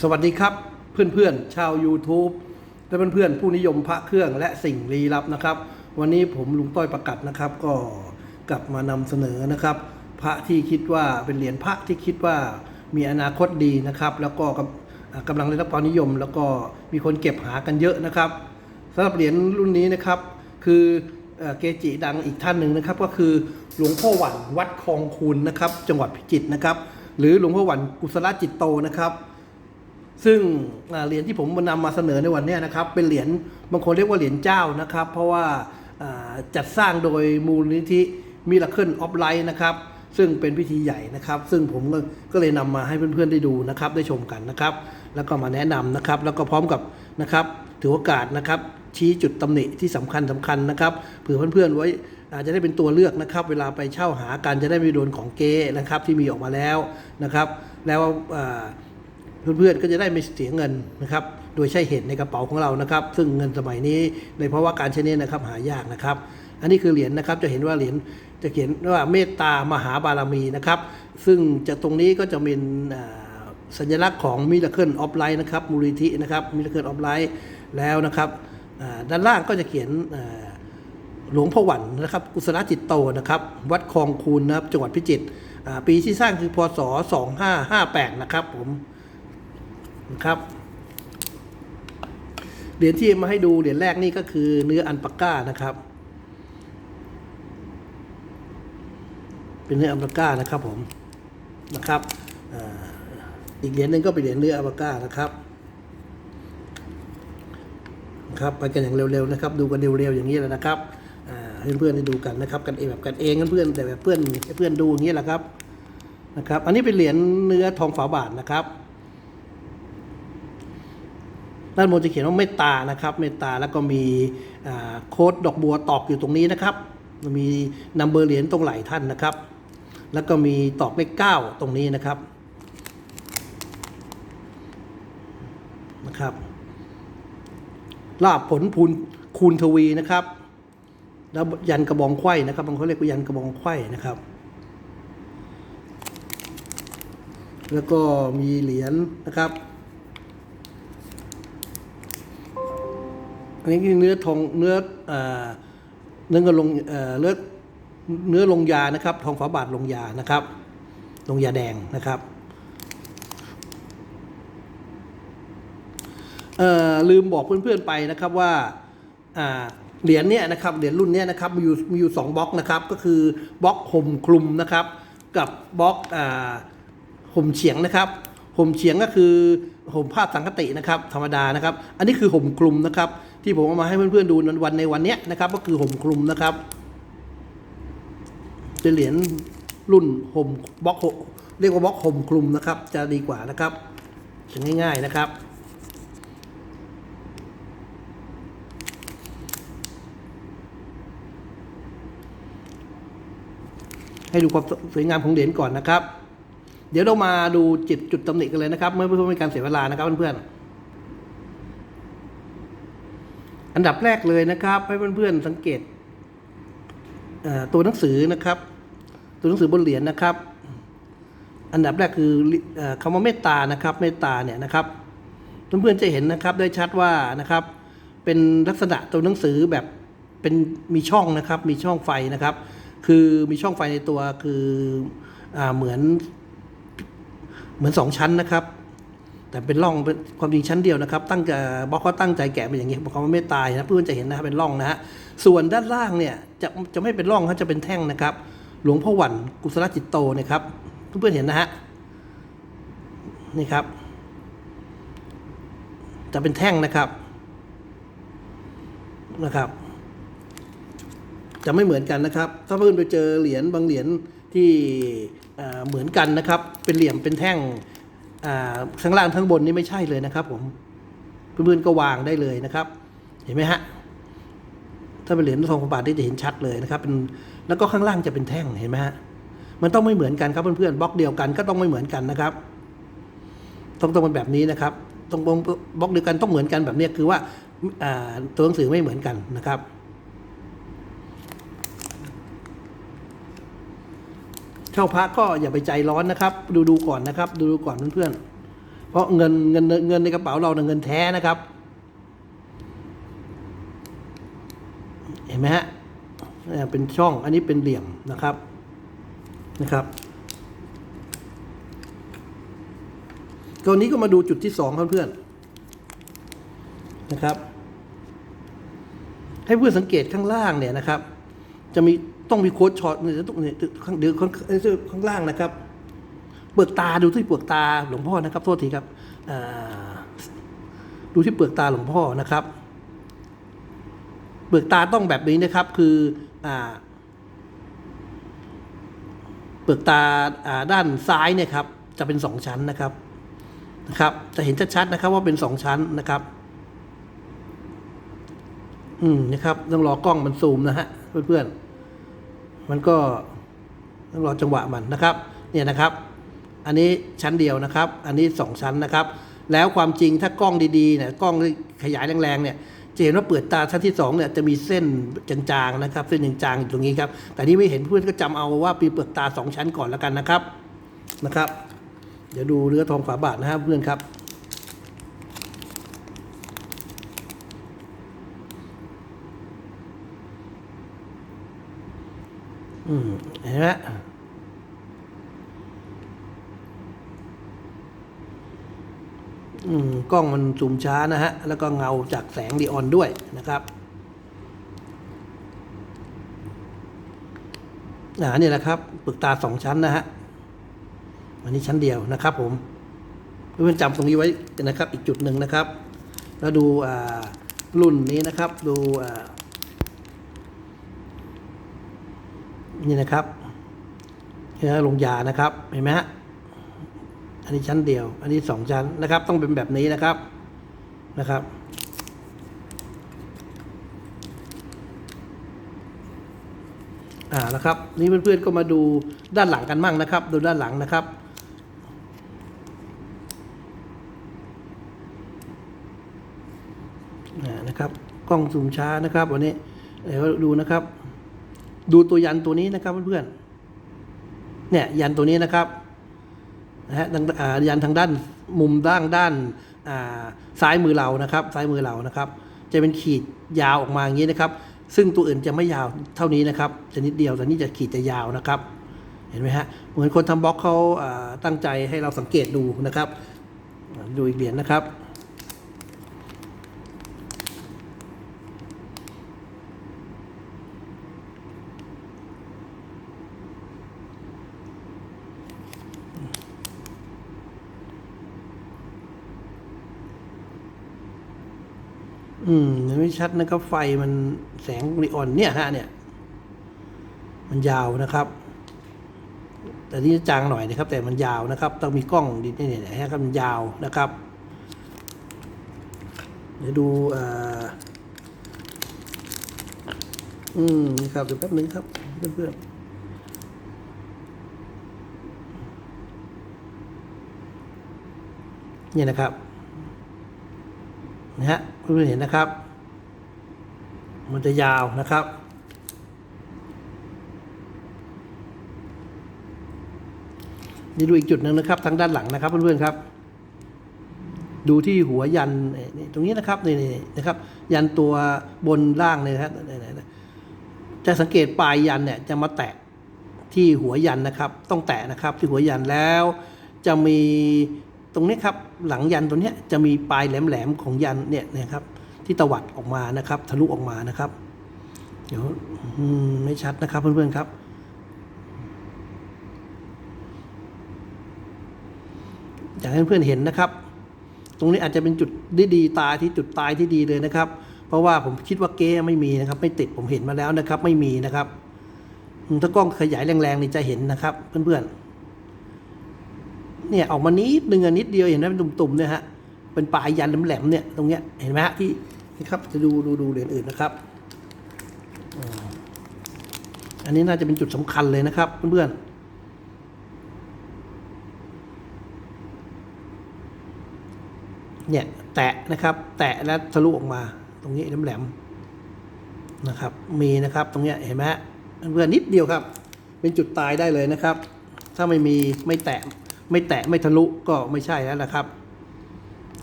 สวัสดีครับเพื่อนๆชาว YouTube และเพื่อนๆผู้นิยมพระเครื่องและสิ่งลี้ลับนะครับ วันนี้ผมลุงต้อยประกัดนะครับ ก็กลับมานำเสนอนะครับ พระที่คิดว่าเป็นเหรียญพระที่คิดว่ามีอนาคตดีนะครับ แล้วก็กำลังได้รับความนิยม แล้วก็มีคนเก็บหากันเยอะนะครับสำหรับเหรียญรุ่นนี้นะครับ คือเอ่อเกจิดังอีกท่านหนึ่งนะครับ ก็คือหลวงพ่อหวันวัดคลองคูนนะครับ จังหวัดพิจิตรนะครับ หรือหลวงพ่อหวันกุศลจิตโตนะครับ ซึ่งเหรียญที่ผมนำมาเสนอในวันนี้นะครับ เป็นเหรียญบางคนเรียกว่าเหรียญเจ้านะครับ เพราะว่าจัดสร้างโดยมูลนิธิมิราเคิลออฟไลท์นะครับ ซึ่งเป็นพิธีใหญ่นะครับ ซึ่งผมก็เลยนำมาให้เพื่อนๆได้ดูนะครับ ได้ชมกันนะครับ แล้วก็มาแนะนำนะครับ แล้วก็พร้อมกับนะครับถือโอกาสนะครับ ชี้จุดตำหนิที่สำคัญสำคัญนะครับเผื่อเพื่อนๆไว้อาจจะได้เป็นตัวเลือกนะครับ เวลาไปเช่าหากันจะได้ไม่โดนของเก๊นะครับที่มีออกมาแล้วนะครับ แล้ว เพื่อนๆก็จะได้ไม่เสียเงินนะครับ โดยใช้เหตุในกระเป๋าของเรานะครับ ซึ่งเงินสมัยนี้ในภาวะการใช้นี้นะครับหายากนะครับ อันนี้คือเหรียญนะครับจะเห็นว่าเหรียญจะเขียนว่าเมตตามหาบารมีนะครับ ซึ่งจะตรงนี้ก็จะเป็นสัญลักษณ์ของมิราเคิลออฟไลท์นะครับมูลนิธินะครับมิราเคิลออฟไลท์แล้วนะครับด้านล่างก็จะเขียนหลวงพ่อหวันนะครับกุศลจิตโตนะครับ วัดคลองคูนนะครับจังหวัดพิจิตรปีที่สร้างคือพศ 2558 นะครับผม นะครับ เหรียญที่มาให้ดูเหรียญแรกนี่ก็คือเนื้ออันปาก้านะครับ เป็นเนื้ออันปาก้านะครับผมนะครับอ,อีกเหรียญหนึ่งก็เป็นเหรียญเนื้ออันปาก้านะครับครับไปกันอย่างเร็วๆนะครับ ดูกันเร็วๆอย่างนี้แหละนะครับเพื่อนๆได้ดูกันนะครับ กันเองแบบกันเองกันเพื่อนแต่แบบเพื่อนให้เพื่อนดูอย่างนี้แหละครับนะครับ อันนี้เป็นเหรียญเนื้อทองฝาบาทนะครับ ด้านบนจะเขียนว่าเมตตานะครับเมตตาแล้วก็มีโค้ดดอกบัวตอกอยู่ตรงนี้นะครับ มีนัมเบอร์เหรียญตรงไหล่ท่านนะครับ แล้วก็มีตอกเลขเก้าตรงนี้นะครับนะครับลาบผลพูนคูณทวีนะครับ แล้วยันกระบองไขว้นะครับบางคนเรียกว่ายันกระบองไขว้นะครับ แล้วก็มีเหรียญนะครับ อันนี้คือเนื้อทองเนื้อเอ่อเนื้อเงินลงเอ่อเลือดเนื้อลงยานะครับ ทองฝาบาทลงยานะครับ ลงยาแดงนะครับเอ่อลืมบอกเพื่อนๆไปนะครับว่าอ่าเหรียญเนี้ยนะครับเหรียญรุ่นเนี้ยนะครับมีอยู่มีอยู่สองบล็อกนะครับก็คือบล็อกห่มคลุมนะครับ กับบล็อกอ่าห่มเฉียงนะครับ ห่มเฉียงก็คือห่มผ้าสังคตินะครับธรรมดานะครับ อันนี้คือห่มคลุมนะครับ ที่ผมเอามาให้เพื่อนๆดูในวันในวันนี้นะครับ ก็คือห่มคลุมนะครับเป็นเหรียญรุ่นห่มบล็อกเรียกว่าบล็อกห่มคลุมนะครับ จะดีกว่านะครับเขียนง่าย ๆนะครับให้ดูความสวยงามของเหรียญก่อนนะครับ เดี๋ยวเรามาดูจุดจุดตำหนิกันเลยนะครับไม่เพื่อไม่ให้การเสียเวลานะครับเพื่อนๆอันดับแรกเลยนะครับ ให้เพื่อนๆสังเกตเตัวหนังสือนะครับ ตัวหนังสือบนเหรียญนะครับ อันดับแรกคืออ่อคำว่าเมตตานะครับเมตตาเนี่ยนะครับเพื่อนๆจะเห็นนะครับได้ชัดว่านะครับ เป็นลักษณะตัวหนังสือแบบเป็นมีช่องนะครับ มีช่องไฟนะครับ คือมีช่องไฟในตัวคืออเหมือน เหมือนสองชั้นนะครับ แต่เป็นร่องเป็นความจริงชั้นเดียวนะครับ ตั้งใจบล็อกเขาตั้งใจแกะเป็นอย่างนี้บอกว่าไม่ตายนะเพื่อนจะเห็นนะครับเป็นร่องนะฮะส่วนด้านล่างเนี่ยจะจะไม่เป็นร่องเขาจะเป็นแท่งนะครับ หลวงพ่อหวันกุศลจิตโตเนะครับเพื่อนๆเห็นนะฮะนี่ครับ จะเป็นแท่งนะครับนะครับ จะไม่เหมือนกันนะครับ ถ้าเพื่อนไปเจอเหรียญบางเหรียญที่ เหมือนกันนะครับ เป็นเหลี่ยมเป็นแท่งอ่างล่างทั้งบนนี่ไม่ใช่เลยนะครับ ผมเพื่อนๆก็วางได้เลยนะครับ เห็นไหมฮะถ้าเป็นเหรียญทองคำบาทนี่จะเห็นชัดเลยนะครับเป็นแล้วก็ข้างล่างจะเป็นแท่งเห็นไหมฮะมันต้องไม่เหมือนกันครับเพื่อนๆบล็อกเดียวกันก็ต้องไม่เหมือนกันนะครับ ต้องต้องเป็นแบบนี้นะครับต้องบล็อกเดียวกันต้องเหมือนกันแบบนี้คือว่าตัวหนังสือไม่เหมือนกันนะครับ เช่าพระก็อย่าไปใจร้อนนะครับ ดูดูก่อนนะครับ ดูดูก่อนเพื่อนๆเพราะเงินเงินเงินในกระเป๋าเราเนี่ยเงินแท้นะครับ เห็นไหมฮะเนี่เป็นช่องอันนี้เป็นเหลี่ยมนะครับนะครับตอนนี้ก็มาดูจุดที่สองครับเพื่อนๆนะครับ ให้เพื่อนสังเกตข้างล่างเนี่ยนะครับ จะมีต้องมีโค้ดช็อตเนี่ยต้องเนี่ยข้างเดี๋ยวข้างข้างล่างนะครับ เปลือกตาดูที่เปลือกตาหลวงพ่อนะครับโทษทีครับดูที่เปลือกตาหลวงพ่อนะครับ เปลือกตาต้องแบบนี้นะครับ คืออเปลือกตาาด้านซ้ายเนี่ยครับ จะเป็นสองชั้นนะครับนะครับ จะเห็นชัดๆนะครับว่าเป็นสองชั้นนะครับอืมนะครับต้องรอกล้องมันซูมนะฮะเพื่อนๆ มันก็ต้องรอจังหวะมันนะครับเนี่ยนะครับ อันนี้ชั้นเดียวนะครับ อันนี้สองชั้นนะครับ แล้วความจริงถ้ากล้องดีๆเนี่ยกล้องขยายแรงๆเนี่ยจะเห็นว่าเปิดตาชั้นที่สองเนี่ยจะมีเส้นจางๆนะครับ เส้นจางๆอยู่ตรงนี้ครับแต่นี่ไม่เห็นเพื่อนก็จำเอาว่าปีเปลือกตาสองชั้นก่อนแล้วกันนะครับนะครับ เดี๋ยวดูเรือทองฝาบาทนะครับเพื่อนครับ เห็นไหมอืมกล้องมันซูมช้านะฮะ แล้วก็เงาจากแสงดีออนด้วยนะครับอ่านี่แหละครับปึกตาสองชั้นนะฮะอันนี้ชั้นเดียวนะครับผมเพื่อนๆจำตรงนี้ไว้นะครับ อีกจุดหนึ่งนะครับ แล้วดูรุ่นนี้นะครับ ดูอ่า นี่นะครับนี่นะลงยานะครับเห็นไหมฮะอันนี้ชั้นเดียว อันนี้สองชั้นนะครับ ต้องเป็นแบบนี้นะครับนะครับ อ่านะครับ นี่เพื่อนๆก็มาดูด้านหลังกันมั่งนะครับ ดูด้านหลังนะครับอ่านะครับ กล้องซูมช้านะครับ วันนี้เดี๋ยวดูนะครับ ดูตัวยันตัวนี้นะครับเพื่อนๆเนี่ยยันตัวนี้นะครับนะฮะทางยันทางด้านมุมด้านด้านซ้ายมือเรานะครับซ้ายมือเรานะครับ จะเป็นขีดยาวออกมาอย่างนี้นะครับ ซึ่งตัวอื่นจะไม่ยาวเท่านี้นะครับจะนิดเดียวแต่นี่จะขีดจะยาวนะครับ เห็นไหมฮะเหมือนคนทำบล็อกเขาตั้งใจให้เราสังเกตดูนะครับ ดูอีกเหรียญนะครับ อืมยังไม่ชัดนะครับ ไฟมันแสงนีออนเนี่ยฮะเนี่ย มันยาวนะครับ แต่นี่จางหน่อยนะครับ แต่มันยาวนะครับ ต้องมีกล้องดีนี่เนี่ยฮะครับมันยาวนะครับ เดี๋ยวดูอ่าอืมนี่ครับเดี๋ยวแป๊บนึงครับ เพื่อนๆเนี่ยนะครับ นะฮะเพื่อนๆเห็นนะครับ มันจะยาวนะครับ นี่ดูอีกจุดหนึ่งนะครับทางด้านหลังนะครับเพื่อนๆครับ ดูที่หัวยันนี่ตรงนี้นะครับนี่นี่นะครับ ยันตัวบนล่างเลยนะครับจะสังเกตปลายยันเนี่ยจะมาแตะที่หัวยันนะครับ ต้องแตะนะครับที่หัวยันแล้วจะมี ตรงนี้ครับหลังยันตัวนี้จะมีปลายแหลมๆของยันเนี่ยนะครับที่ตวัดออกมานะครับ ทะลุออกมานะครับ เดี๋ยวไม่ชัดนะครับเพื่อนๆครับ อยากให้เพื่อนเห็นนะครับ ตรงนี้อาจจะเป็นจุดที่ดีตายที่จุดตายที่ดีเลยนะครับ เพราะว่าผมคิดว่าเก้ไม่มีนะครับ ไม่ติดผมเห็นมาแล้วนะครับ ไม่มีนะครับถ้ากล้องขยายแรงๆนี่จะเห็นนะครับ เพื่อนๆ เนี่ยออกมานิดนึงอะนิดเดียวเห็นไหมเป็นตุ่มๆเนี่ยฮะเป็นปลายยันแหลมๆเนี่ยตรงเนี้ยเห็นไหมฮะที่นี่ครับจะดูดูดูเหรียญอื่นนะครับอันนี้น่าจะเป็นจุดสำคัญเลยนะครับเพื่อนๆเนี่ยแตะนะครับ แตะแล้วทะลุออกมา ตรงนี้แหลมๆนะครับ มีนะครับตรงเนี้ยเห็นไหมฮะเพื่อนนิดเดียวครับ เป็นจุดตายได้เลยนะครับ ถ้าไม่มีไม่แตะ ไม่แตะไม่ทะลุก็ไม่ใช่แล้วนะครับ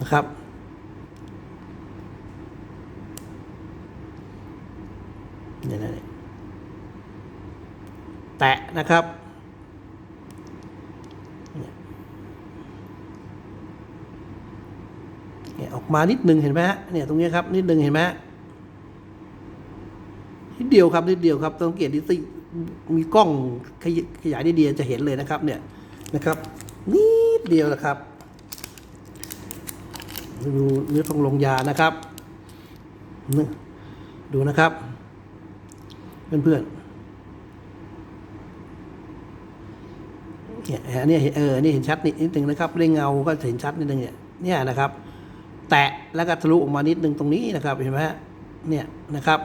นะครับ เนี่ยนะเนี่ยแตะนะครับเนี่ยออกมานิดนึงเห็นไหมฮะเนี่ยตรงนี้ครับนิดนึงเห็นไหมนิดเดียวครับนิดเดียวครับสังเกตดิสิมีกล้องขยขยายนิดเดียวจะเห็นเลยนะครับเนี่ยนะครับ นิดเดียวนะครับดูเนื้อทองลงยานะครับ ดูนะครับ เพื่อนๆเนี่ยอันนี้เห็นเออนี่เห็นชัดนิดนิดนึงนะครับเร่งเงาก็เห็นชัดนิดนึงเนี่ยเนี่ยนะครับ แตะแล้วก็ทะลุออกมานิดนึงตรงนี้นะครับเห็นไหมฮะเนี่ยนะครับ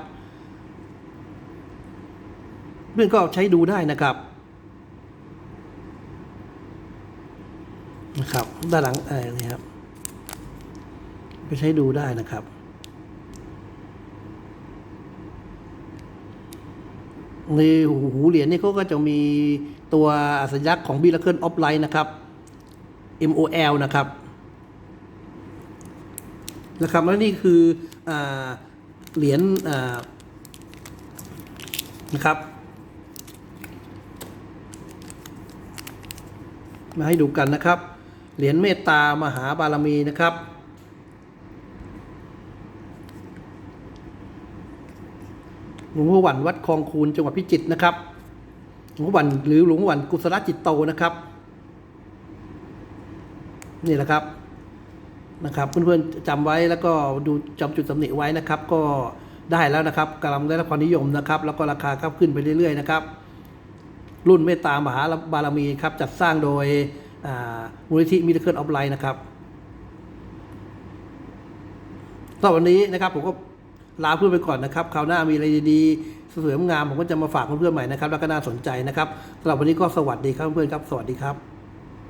เพื่อนก็ใช้ดูได้นะครับ นะครับ ด้านหลังเออนี่ครับ ไปใช้ดูได้นะครับในหูเหรียญนี่เขาก็จะมีตัวสัญลักษณ์ของ Miracle of Light นะครับ MOL นะครับนะครับแล้วนี่คืออเหรียญนะครับ มาให้ดูกันนะครับ เหรียญเมตตามหาบารมีนะครับหลวงพ่อหวันวัดคลองคูนจังหวัดพิจิตรนะครับหลวงพ่อหวันหรือหลวงพ่อหวันกุศลจิตโตนะครับ นี่แหละครับนะครับ เพื่อนๆจำไว้แล้วก็ดูจำจุดตำหนิไว้นะครับ ก็ได้แล้วนะครับกำลังได้รับความนิยมนะครับ แล้วก็ราคาก็ขึ้นไปเรื่อยๆนะครับ รุ่นเมตตามหาบารมีครับ จัดสร้างโดย มูลนิธิมิเคิลออฟไลน์นะครับสำหรับวันนี้นะครับผมก็ลาเพื่อนไปก่อนนะครับ คราวหน้ามีอะไรดีๆสวยงามผมก็จะมาฝากเพื่อนๆใหม่นะครับ แล้วก็น่าสนใจนะครับสำหรับวันนี้ก็สวัสดีครับเพื่อนครับ สวัสดีครับ